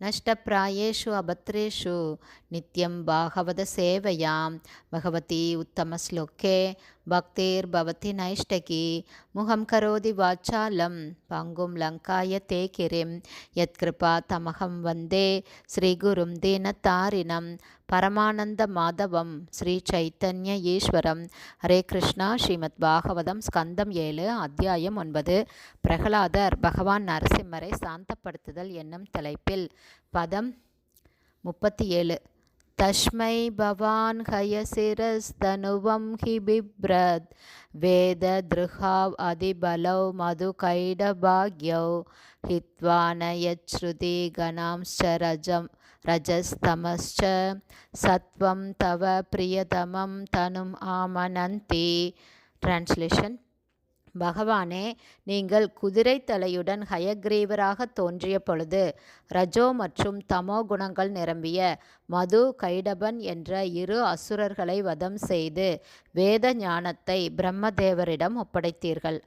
நஷ்டப்பிராயேஷு அபத்ரேஷு நித்யம் பாகவத சேவையாம் பகவதி உத்தமஸ்லோக்கே பக்திர்பவதி நைஷ்டகி முகம் கரோதி வாச்சாலம் பங்கும் லங்காய தே கிரிம் யத்கிருபா தமகம் வந்தே ஸ்ரீகுரும் தீனத்தாரிணம் பரமானந்த மாதவம் ஸ்ரீ சைத்தன்ய ஈஸ்வரம் ஹரே கிருஷ்ணா. ஸ்ரீமத் பாகவதம் ஸ்கந்தம் ஏழு அத்தியாயம் ஒன்பது. பிரகலாதர் பகவான் நரசிம்மரை சாந்தப்படுத்துதல் என்னும் தலைப்பில் பதம் முப்பத்தி ஏழு. தஸ்மை பவான் ஹயசிரஸ்தனுவம் ஹி பிப்ரத் வேத திருஹாவ் அதிபலௌ மது கைடபாக்யௌ ஹித்வானயச்ருதி கணாம்ச்ச ரஜம் ரஜஸ்தமश्च சத்வம் தவ பிரியதமம் தனும் ஆமனந்தி டிரான்ஸ்லேஷன் பகவானே நீங்கள் குதிரை தலையுடன் ஹயக்ரீவராக தோன்றிய பொழுது ரஜோ மற்றும் தமோ குணங்கள் நிரம்பிய மது கைடபன் என்ற இரு அசுரர்களை வதம் செய்து வேத ஞானத்தை பிரம்மதேவரிடம் ஒப்படைத்தீர்கள்.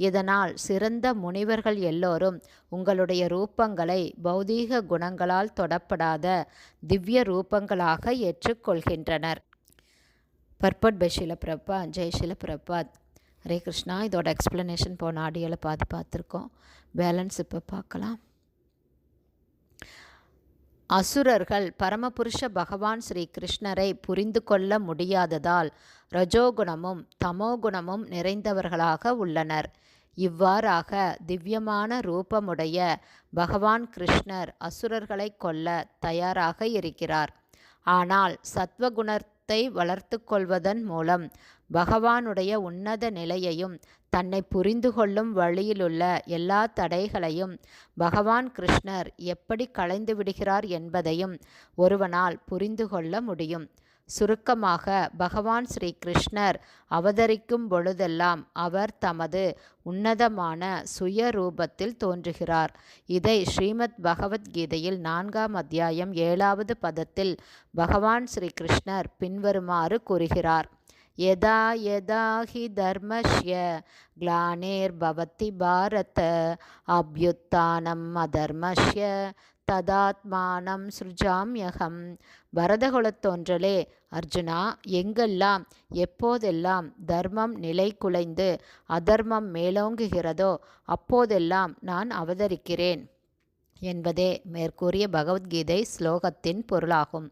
இதனால் சிறந்த முனிவர்கள் எல்லோரும் உங்களுடைய ரூபங்களை பௌதீக குணங்களால் தொடப்படாத திவ்ய ரூபங்களாக ஏற்றுக்கொள்கின்றனர். பர்பட் பை ஷிலப்பிரபா ஜெய் ஷிலப்பிரபாத் ஹரே கிருஷ்ணா. இதோட எக்ஸ்ப்ளனேஷன் போன ஆடியோவில் பார்த்து பார்த்துருக்கோம். பேலன்ஸ் இப்போ பார்க்கலாம். அசுரர்கள் பரமபுருஷ பகவான் ஸ்ரீ கிருஷ்ணரை புரிந்து கொள்ள முடியாததால் ரஜோகுணமும் தமோகுணமும் நிறைந்தவர்களாக உள்ளனர். இவ்வாறாக திவ்யமான ரூபமுடைய பகவான் கிருஷ்ணர் அசுரர்களை கொல்ல தயாராக இருக்கிறார். ஆனால் சத்வகுணத்தை வளர்த்து கொள்வதன் மூலம் பகவானுடைய உன்னத நிலையையும் தன்னை புரிந்து கொள்ளும் வழியிலுள்ள எல்லா தடைகளையும் பகவான் கிருஷ்ணர் எப்படி களைந்து விடுகிறார் என்பதையும் ஒருவனால் புரிந்து கொள்ள முடியும். சுருக்கமாக பகவான் ஸ்ரீ கிருஷ்ணர் அவதரிக்கும் பொழுதெல்லாம் அவர் தமது உன்னதமான சுய ரூபத்தில் தோன்றுகிறார். இதை ஸ்ரீமத் பகவத்கீதையில் நான்காம் அத்தியாயம் ஏழாவது பதத்தில் பகவான் ஸ்ரீ கிருஷ்ணர் பின்வருமாறு கூறுகிறார். यदा यदा हि धर्मस्य ग्लानिर्भवति भारत अभ्युत्थानम् अधर्मस्य ததாத்மானம் சுருஜாமியகம் பரதகுலத்தோன்றலே அர்ஜுனா எங்கெல்லாம் எப்போதெல்லாம் தர்மம் நிலை குலைந்து அதர்மம் மேலோங்குகிறதோ அப்போதெல்லாம் நான் அவதரிக்கிறேன் என்பதே மேற்கூறிய பகவத்கீதை ஸ்லோகத்தின் பொருளாகும்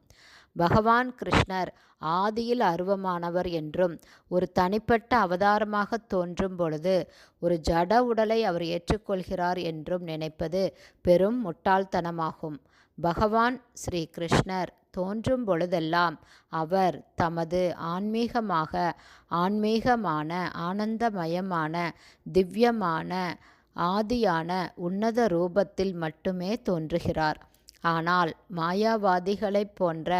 பகவான் கிருஷ்ணர் ஆதியில் அருவமானவர் என்றும் ஒரு தனிப்பட்ட அவதாரமாக தோன்றும் பொழுது ஒரு ஜட உடலை அவர் ஏற்றுக்கொள்கிறார் என்றும் நினைப்பது பெரும் முட்டாள்தனமாகும். பகவான் ஸ்ரீ கிருஷ்ணர் தோன்றும் பொழுதெல்லாம் அவர் தமது ஆன்மீகமாக ஆன்மீகமான ஆனந்தமயமான திவ்யமான ஆதியான உன்னத ரூபத்தில் மட்டுமே தோன்றுகிறார். ஆனால் மாயாவாதிகளைப் போன்ற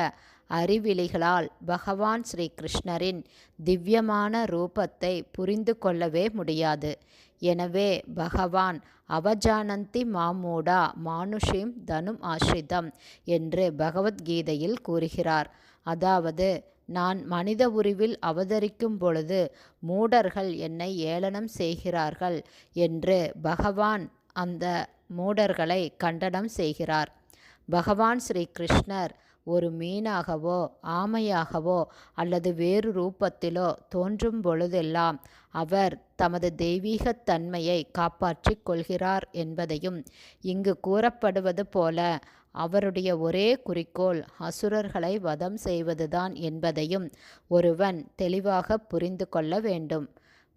அறிவிலிகளால் பகவான் ஸ்ரீ கிருஷ்ணரின் திவ்யமான ரூபத்தை புரிந்து கொள்ளவே முடியாது. எனவே பகவான் அவஜானந்தி மாமூடா மானுஷிம் தனும் ஆஷ்ரிதம் என்று பகவத்கீதையில் கூறுகிறார். அதாவது நான் மனித உருவில் அவதரிக்கும் பொழுது மூடர்கள் என்னை ஏளனம் செய்கிறார்கள் என்று பகவான் அந்த மூடர்களை கண்டனம் செய்கிறார். பகவான் ஸ்ரீ கிருஷ்ணர் ஒரு மீனாகவோ ஆமையாகவோ அல்லது வேறு ரூபத்திலோ தோன்றும் பொழுதெல்லாம் அவர் தமது தெய்வீகத் தன்மையை காப்பாற்றிக் கொள்கிறார் என்பதையும் இங்கு கூறப்படுவது போல அவருடைய ஒரே குறிக்கோள் அசுரர்களை வதம் செய்வதுதான் என்பதையும் ஒருவன் தெளிவாக புரிந்து கொள்ள வேண்டும்.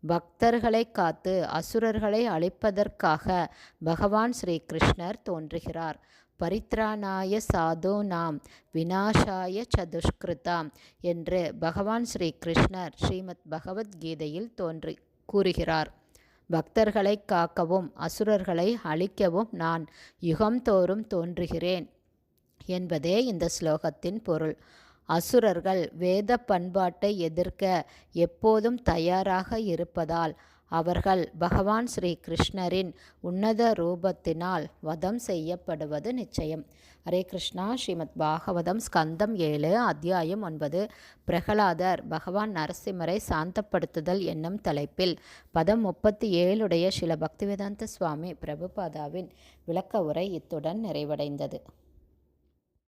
பக்தர்களை காத்து அசுரர்களை அழிப்பதற்காக பகவான் ஸ்ரீ கிருஷ்ணர் தோன்றுகிறார். பரித்ராணாய சாதோ நாம் வினாஷாய சதுஷ்கிருதாம் என்று பகவான் ஸ்ரீ கிருஷ்ணர் ஸ்ரீமத் பகவத்கீதையில் தோன்றி கூறுகிறார். பக்தர்களை காக்கவும் அசுரர்களை அழிக்கவும் நான் யுகம்தோறும் தோன்றுகிறேன் என்பதே இந்த ஸ்லோகத்தின் பொருள். அசுரர்கள் வேத பண்பாட்டை எதிர்க்க எப்போதும் தயாராக இருப்பதால் அவர்கள் பகவான் ஸ்ரீ கிருஷ்ணரின் உன்னத ரூபத்தினால் வதம் செய்யப்படுவது நிச்சயம். ஹரே கிருஷ்ணா ஸ்ரீமத் பாகவதம் ஸ்கந்தம் ஏழு அத்தியாயம் ஒன்பது. பிரகலாதர் பகவான் நரசிம்மரை சாந்தப்படுத்துதல் என்னும் தலைப்பில் பதம் முப்பத்தி ஏழுடைய சில பக்திவேதாந்த சுவாமி பிரபுபாதாவின் விளக்க உரை இத்துடன் நிறைவடைந்தது.